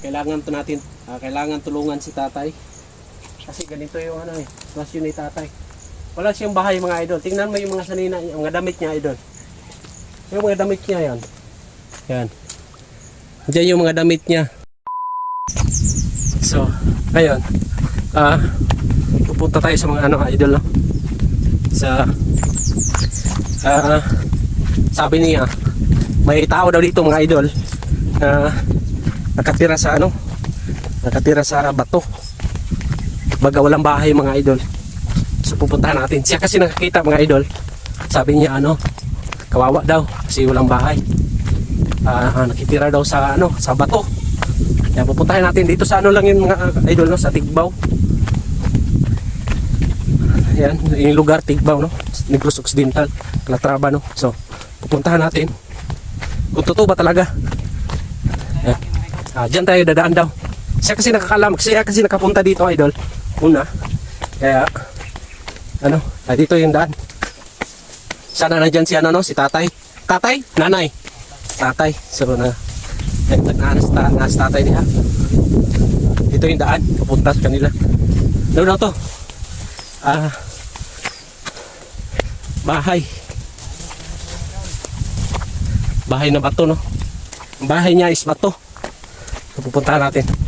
Kailangan to natin, ah, kailangan tulungan si tatay. Kasi ganito yung ano eh, sitwasyon ni tatay. Wala siyang bahay mga idol. Tingnan mo yung mga sanina, yung mga damit niya idol. Yung mga damit niya yan. Yan. Diyan yung mga damit niya. So, ngayon, ah, pupunta tayo sa mga ano idol no? Sa, ah, sabi niya, may tao daw dito mga idol na nakatira sa ano, nakatira sa bato. Baga walang bahay mga idol. So pupuntahan natin. Siya kasi nakakita mga idol. Sabi niya ano, kawawa daw kasi walang bahay. Ah, nakitira daw sa ano, sa bato. Kaya pupuntahan natin dito sa ano lang yun mga idol no, sa Tigbaw. Yan, yung lugar Tigbaw no, Negros Occidental, Calatrava no. So, pupuntahan natin. Kung totoo ba talaga. Yan. Ah, diyan tayo dadaan daw. Siya kasi nakakalam, siya kasi nakapunta dito idol. Una. Kaya ano, ah, dito yung daan. Sana nandyan si ano no, si tatay. Tatay? Nanay? Tatay. So na, nagtagnanas ta, nas tatay niya. Dito yung daan, papunta sa kanila. Ano daw to? Ah, bahay. Bahay na bato, no? Bahay niya is bato. So, natin.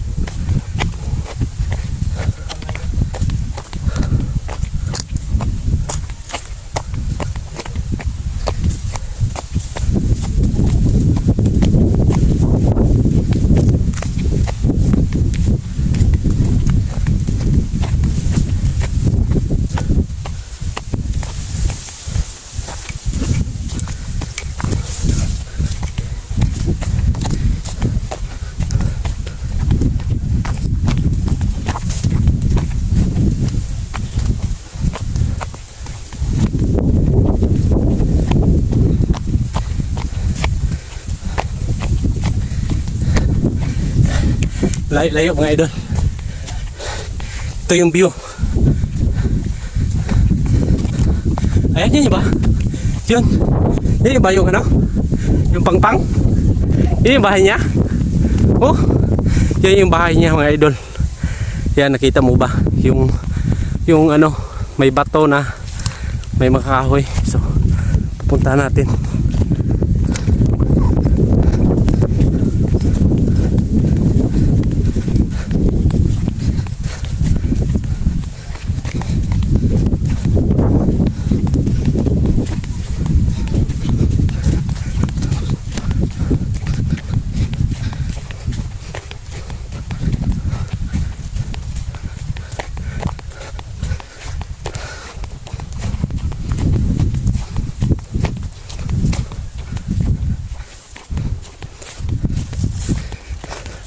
Layo, layo mga idol. Ito yung view. Ayan yun ba? Yun. Yun ba yung ano? Yung pangpang? Yun yung bahay niya? Oh, yun yung bahay niya mga idol. Yan, nakita mo ba? Yung, yung ano, may bato na may makakahoy. So, pupunta natin.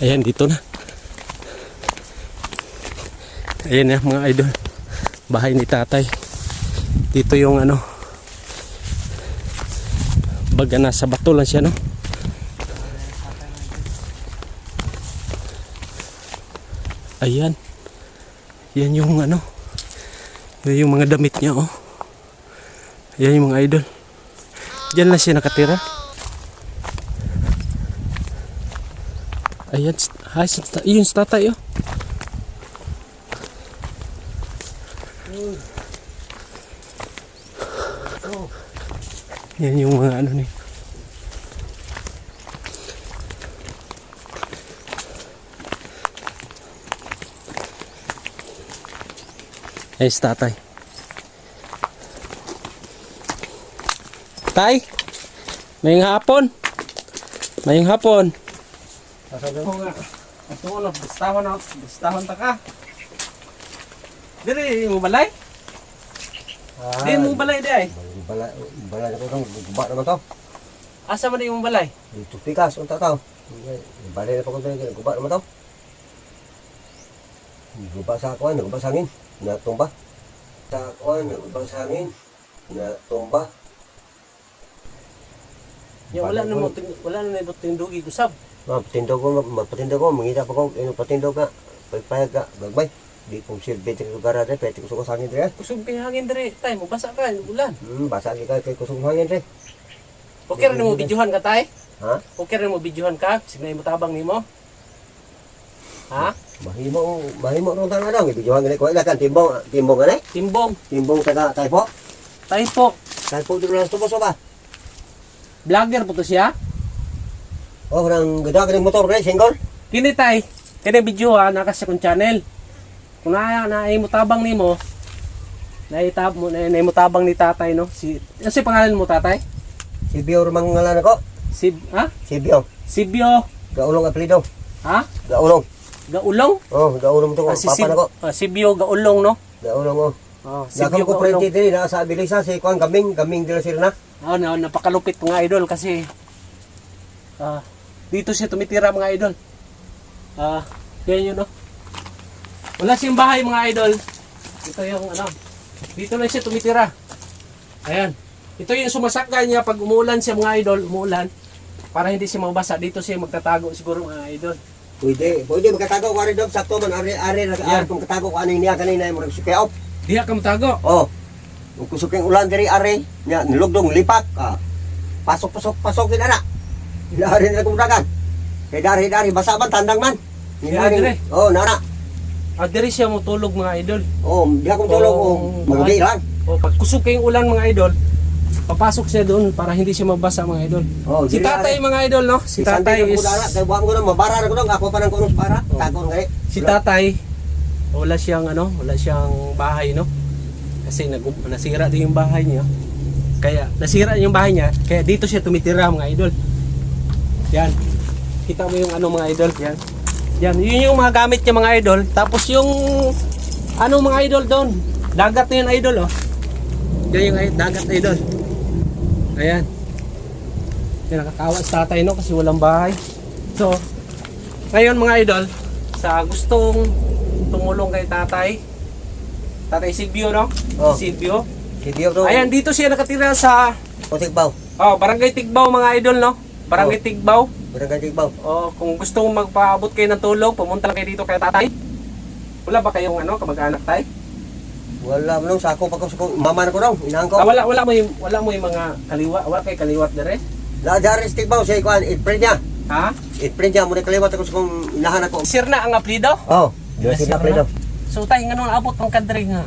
Ayan, dito na. Ayan na mga idol. Bahay ni tatay. Dito yung ano. Baga nasa bato lang siya, no? Ayan. Yan yung ano. Yan yung mga damit niya, oh. Yan yung mga idol. Diyan lang siya nakatira. Ayan, si tata- yun si tatay, oh. Yan yung mga ano ni. Ay, si tatay. Tay, may hapon. May hapon. Sasabi ko nga. Ito ko na, bastahon na, bastahon ta ka. Diri, mo balay? Di mo balay di ay. Bala, bala na ko kang guba naman to. Asa man yung balay? Ito pikas, unta tao. Bala na pa ko tayo, guba naman to. Guba sa akuan, guba sa hangin, natumba. Sa akuan, guba sa hangin, natumba. Ya wala na mo, wala na ibot tindugi kusab. Mapatindo ko, mapatindo ko, mangita pa ko, ino patindo ka, pagpayag ka, gagbay. Di kong silbi sa lugar natin, pwede kusog sa hangin rin. Kusog hangin diri, tay mo basa ka, ulan. Hmm, basa ka kay kusog hangin rin. Okay rin mo videohan ka tay? Ha? Okay rin mo videohan ka? Sige mo tabang nimo. Ha? Mahimo, mahimo ron tanong daw. Ibijuhan ganit ko ilakan timbong, timbong ganit. Timbong. Timbong taga taypo. Tayo po. Taypo dito lang tubos ba? Vlogger po to siya. Oh, nang gada ka motor ganit single. Kini tay. Kini video ha. Naka sa kong channel. Kung na, na mo tabang nimo. Naitab mo na mo tabang ni tatay no. Si ano si pangalan mo tatay? Si Bio mang ngalan ako. Si ha? Si Bio. Sibyo. Gaulong apelido. Ha? Gaulong. Gaulong? Oh, gaulong to Ah, si papa nako. ah, Sibyo Gaulong no. Gaulong oh. Oh, Sibyo ko Gaulong. prenti diri na sa Abilisa si Kuan Gaming, Gaming dila sir na. Oh, na, napakalupit mga idol kasi ah dito siya tumitira mga idol. Ah, yan yun no. Wala siyang bahay mga idol. Ito yung ano. Dito lang siya tumitira. Ayan. Ito yung sumasakay niya pag umuulan siya mga idol, umuulan. Para hindi siya mabasa, dito siya magtatago siguro mga idol. Pwede, pwede magkatago ko rin dog sakto man ari ari nag Yan. kung katago ko aning niya kanina mo nagsukaop. Diha ka matago. Oh. Kung kusuking ulan diri ari, nya nilugdong lipat. Ah. Pasok pasok pasok din ana. Ilari na. Kay dari dari basa man tandang man. Yeah, dire. Oh, nara. Ah, diri siya mo tulog mga idol. Oh, di akong tulog oh. Oh, Magdi lang. O pag kusog kayong ulan mga idol, papasok siya doon para hindi siya mabasa mga idol. Oh, Si tatay mga idol no, si tatay is ko dara, kay buwan ko na mabara na ko dong ako pa nang kunos para. Oh. Tagon gani. si tatay wala siyang ano, wala siyang bahay no. Kasi nag nasira din yung bahay niya. Kaya nasira yung bahay niya, kaya dito siya tumitira mga idol. Yan. Kita mo yung ano mga idol, yan. Yan, yun yung mga gamit niya mga idol. Tapos yung ano mga idol doon, dagat na yun idol oh. Yan yung dagat idol. Ayan. Yan nakakawa sa tatay no kasi walang bahay. So, ngayon mga idol, sa gustong tumulong kay tatay, tatay Silvio no? Oh. Silvio. Kidiyo to. Ayan, dito siya nakatira sa Putik baw. oh, Barangay Tigbaw mga idol no? Barangay Oh. Tigbaw. Barangay Tigbaw. Oh, kung gusto mong magpaabot kayo ng tulong, pumunta lang kayo dito kay tatay. Wala ba kayong ano, kamag-anak tay? Wala mo nung sako pa ko sa mama na ko daw. Inahan ko. Ah, wala wala mo yung wala mo yung mga kaliwa, wala kay kaliwat dire. La jari Tigbaw siya kuan i-print niya. Ha? I-print niya mo na kaliwat ako sa kong inahan ako. Sir na ang apelyido. Oh, di Yes, sila sir, print no? So tay ngano abot ang kadre nga.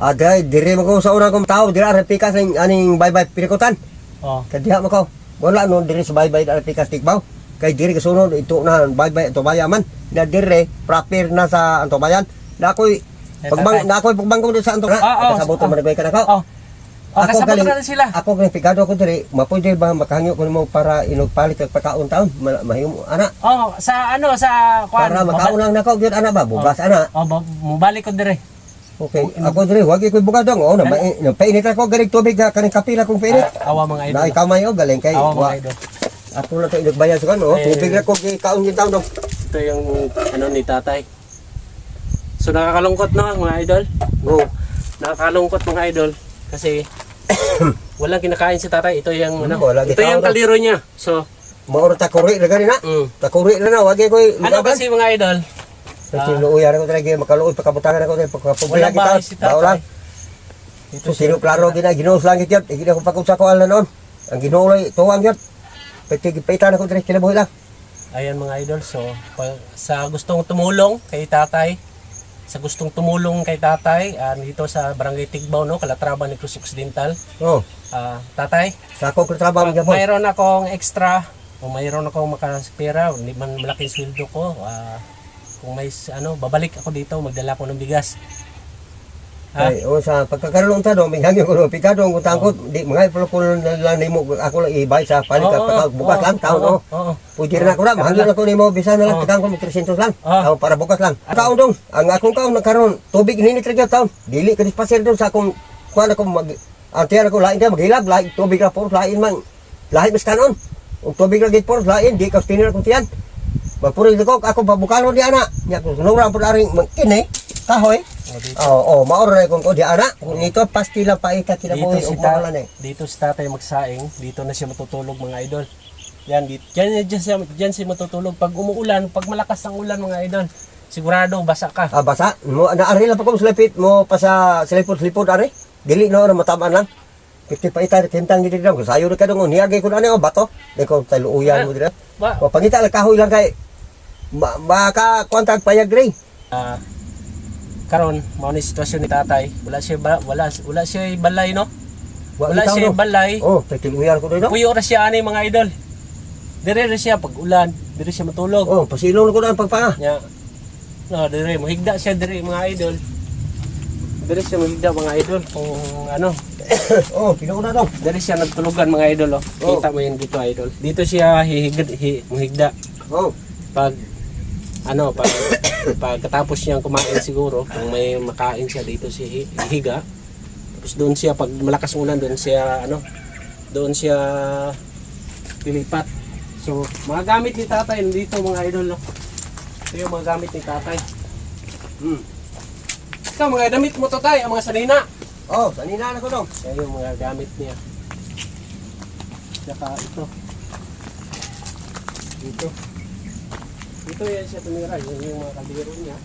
Ah, dire mo ko sa una kong tao, dire ara pikas ning aning bye-bye pinikutan. Oh. Kadiha mo ko. Wala no dire sa bye-bye ara pikas Tigbaw. Kay dire kasunod ito na bye-bye to bayaman. Na dire proper na sa anto bayan. Na ako'y pagbang na ako'y pagbangko sa anto. Ah, ah, Kasabot ah. mo na ka nako. Oh. Oh, kasabot na rin sila. Ako kung pigado ko dire, mapwede ba makahangyo ko mo para inugpalit og pagkaon taon? Ma- Mahimo ana. Oh, sa ano sa kwan. Para makaon lang nako gyud ana ba bugas ana. Oh, ba- mubalik ko dire. Okay, ako dire wag ko bugadong. Oh, na na painit ako galing tubig ka kaning kapila kong painit. Ah, awa mga idol. Na kamay o galing kay. Awa mga idol. Ako na to inugbayan sa kan, oh. Eh. Tubig na ko gi kaon gyud taon dong. Ito yung ano ni tatay. So nakakalungkot no mga idol. Oh. Nakakalungkot mga idol kasi walang kinakain si tatay. Ito yung ano. Wala ito yung kaliro niya. So Maoro ta kuri na gani na. mm. Takuri na na wag ko ano kasi mga idol? Kasi luuyan ako talaga makaluoy pakabutangan ako talaga bahay kita. si Bao lang. So sino klaro gina ginuos lang gyud. Hindi ako pagkutsa ko ala noon. Ang ginuoy tuwang gyud. Pati gipitan ako dire kinabuhi lang. Ayan mga idol. So pag, sa gustong tumulong kay tatay, sa gustong tumulong kay tatay ah, dito sa Barangay Tigbaw no, Calatrava ni Cruz Occidental. Oh, Ah, tatay, sa ako ko trabaho Pag gyapon. mayroon akong extra, kung mayroon akong makapera, hindi man malaking sweldo ko, ah, kung may ano, babalik ako dito, magdala ko ng bigas. Ha? Ay, o sa pagkakaroon ta do, may hangyo ko pikado ang tangkot, di mga pala ko lang nimo ako lang ibay sa palit Oo, ka bukas oo, lang taon oh. oo. Pwede na, mahangyo lang ko nimo bisa na lang tagang ko 300 lang. Taon para bukas lang. Kaon dong, ang akong kaon nagkaroon, tubig ninit ra gyud taon. Dili ka dispasir dong sa akong kuan ako mag Antiyan ako lain ka maghilab, lain tubig ra puro lain man. Lain mas kanon. Ug tubig ra gid puro lain, di ka tinira kong tiyan. Magpuri ko ako pabukalo di ana. Nya ko sunura pud aring kini kahoy. O, dito, Oo, oh, maoro na kung ko di ana. Kung nito pastila pa ika dito, kinabuhi si ta- eh. dito si tatay magsaing, dito na siya matutulog mga idol. Yan, dito, dyan, dyan, siya, dyan siya matutulog. Pag umuulan, pag malakas ang ulan mga idol, sigurado basa ka. Ah, basa. Mo naari lang pa ko slipit mo pa sa slipot-slipot ari. Dili no na matamaan lang. Piti pa ita tintang gid daw. Sayo na kadong niagay ko na ano bato. Di ko taluuyan mo dira. Ba, O pangita lang kahoy lang kay ma, maka kontag payag rin. Ah, karon mao ni sitwasyon ni tatay. Wala siya ba, wala wala siya balay no. Wala siya no? balay. Oh, titiluyar ko no? Puyo ra siya ani mga idol. Dire ra siya pag ulan, dire siya matulog. Oh, pasilong ko doon pagpanga. Nya. No, dire mo higda siya dire mga idol. Dire siya mahigda mga idol kung ano, oh, pinuuna daw. dire siya nagtulugan mga idol oh. Oh. Kita mo yun dito idol. Dito siya hihigda hi, mahigda Oh, pag ano pag pagkatapos niyang kumain siguro kung may makain siya dito siya hi- hihiga tapos doon siya pag malakas ulan doon siya ano doon siya pilipat so mga gamit ni tatay dito mga idol no? ito yung mga gamit ni tatay hmm. ito mga damit mo tatay ang mga sanina oh, sanina na ko daw. yan yung mga gamit niya saka ito dito dito yan siya tumira yun yung mga kaldero niya.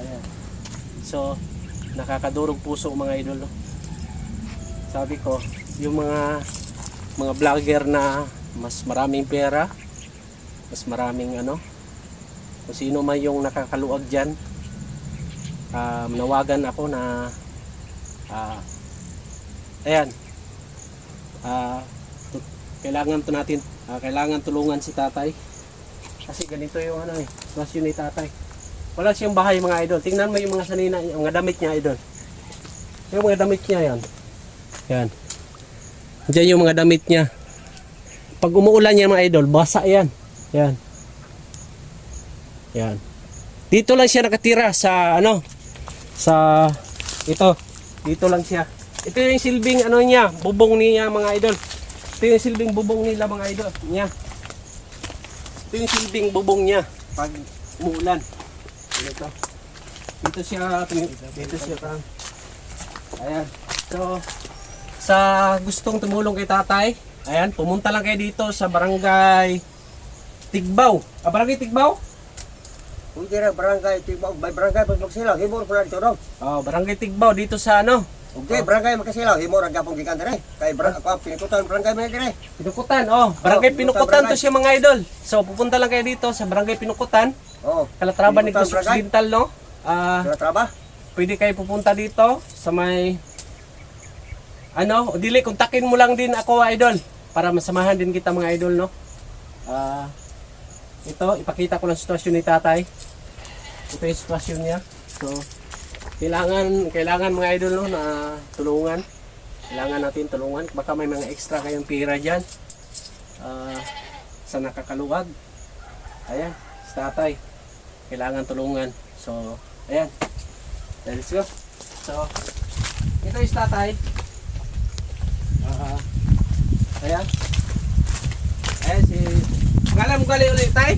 Ayan. So nakakadurog puso mga idol. Sabi ko yung mga mga vlogger na mas maraming pera mas maraming ano kung sino man yung nakakaluwag dyan ah, nawagan ako na ah, ayan. Tu- kailangan to natin ah, kailangan tulungan si tatay. Kasi ganito yung ano eh sitwasyon ni tatay. Wala siyang bahay mga idol. Tingnan mo yung mga sanina yung mga damit niya idol. Yung mga damit niya yan. Yan. Diyan yung mga damit niya. Pag umuulan yan mga idol basa yan. Yan. Yan. Dito lang siya nakatira sa ano sa ito. Dito lang siya. Ito yung silbing ano niya bubong niya mga idol ito yung silbing bubong nila mga idol. Niya ito yung silbing bubong niya pag umuulan. Dito dito siya dito siya ta ayan. So sa gustong tumulong kay tatay ayan pumunta lang kayo dito sa barangay Tigbaw. Ah barangay Tigbaw? Kung barangay, tibaw, by barangay pagpagsilaw, pala dito daw. oh barangay Tigbaw dito sa ano Okay, barangay magkasilaw, himor ang gapong gikan dire. Kay barangay ako pinikutan barangay may dire. Pinukutan, oh. Barangay Oh, Pinukutan to barangay. siya mga idol. So pupunta lang kayo dito sa Barangay Pinukutan, Oh, Calatrava ni Pinukutan, barangay. Occidental, no? Ah, Kira traba. pwede kayo pupunta dito sa may ano, o dili kontakin mo lang din ako idol para masamahan din kita mga idol, no? Ah, ito ipakita ko lang sitwasyon ni Tatay. Ito yung sitwasyon niya. So, kailangan kailangan mga idol no na tulungan. Kailangan natin tulungan. Baka may mga extra kayong pira diyan. Ah, sa nakakaluwag. Ayan, sa tatay. Kailangan tulungan. So, ayan. Let's go. So, ito yung tatay. Ah, ayan. Ayan si... Ngalan mo gali ulit tay?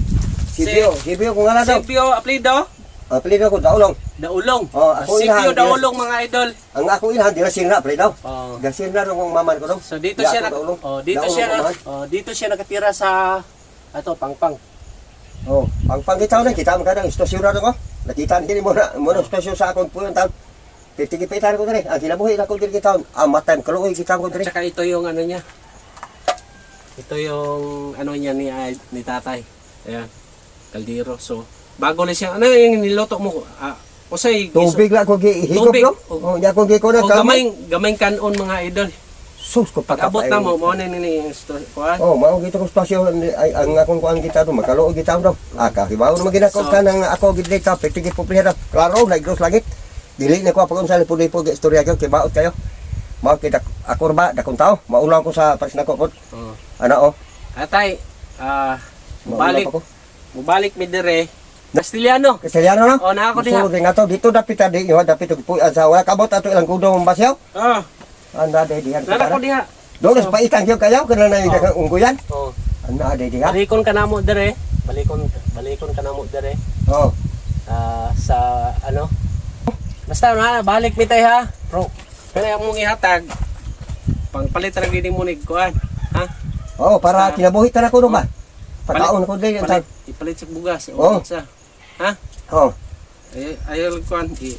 Sibyo, sibyo kung nga daw. Silvio Aplido. Apelido ko daulong. Daulong. Oh, ako yan, Daulong mga idol. Ang ako ilhan dira sirna apelido. Oh. Gasirna nung maman ko daw. So dito Di siya nag oh, dito Daulong siya ko, mahal. oh, dito siya nakatira sa ato pangpang. Oh, pang pangitaw na kita mo kadang istasyon na ko. Nakita ni mo na mo na istasyon sa akong puyon taon. Pitigipitan ko dire. Ang kinabuhi na ko dire kita. Ang matan kaluoy kita ko At dire. saka ito yung ano niya. Ito yung ano niya ni ni tatay. Ayan. Kaldero. So bago na siya ano yung niloto mo ah usay Tubig lang ko gihigop Tubig. no. Oh, ya ko giko na o gamay gamay kanon mga idol. Sus ko Pag abot na mo mo na ni ni kuan. Oh, mao gito ko spasyo ay ang akong kuan kita do makaluoy kita daw. Ah, kahibaw na maginako So- ka nang ako gidre ka pitigi po plihara. Klaro na igros langit. Dili na ko pag unsay puloy po istorya ko kibaot kayo. Mao kita ako ba dakong tao. Maulang ko sa paris nako pod. Oh. Ana oh. Atay ah Maulang mubalik mi dire. Castellano. Kasalyano no? Oh, naa ko diha. Sulod nga to dito dapit adi yo dapit og puy sa wala kabot ato ilang gudong basyaw. Ah, Anda de dihan. nana ko diha. Doon sa paitang kyo kayo kana na yung Oh. ungguyan. Oh. Anda de diha. Balikon ka namo dire. Balikon balikon ka namo dire. Oh. Ah, sa ano? Basta na balik mi tay ha. Bro. Kaya mong ihatag pangpalit ra gid mo nig kuan. Ha? Oh, para Sa- kinabuhi ta na ko no ba? Pataon ko din Palit, ipalit sa bugas. Oh. Sa. Ha? Oh. Ay ayaw kuan i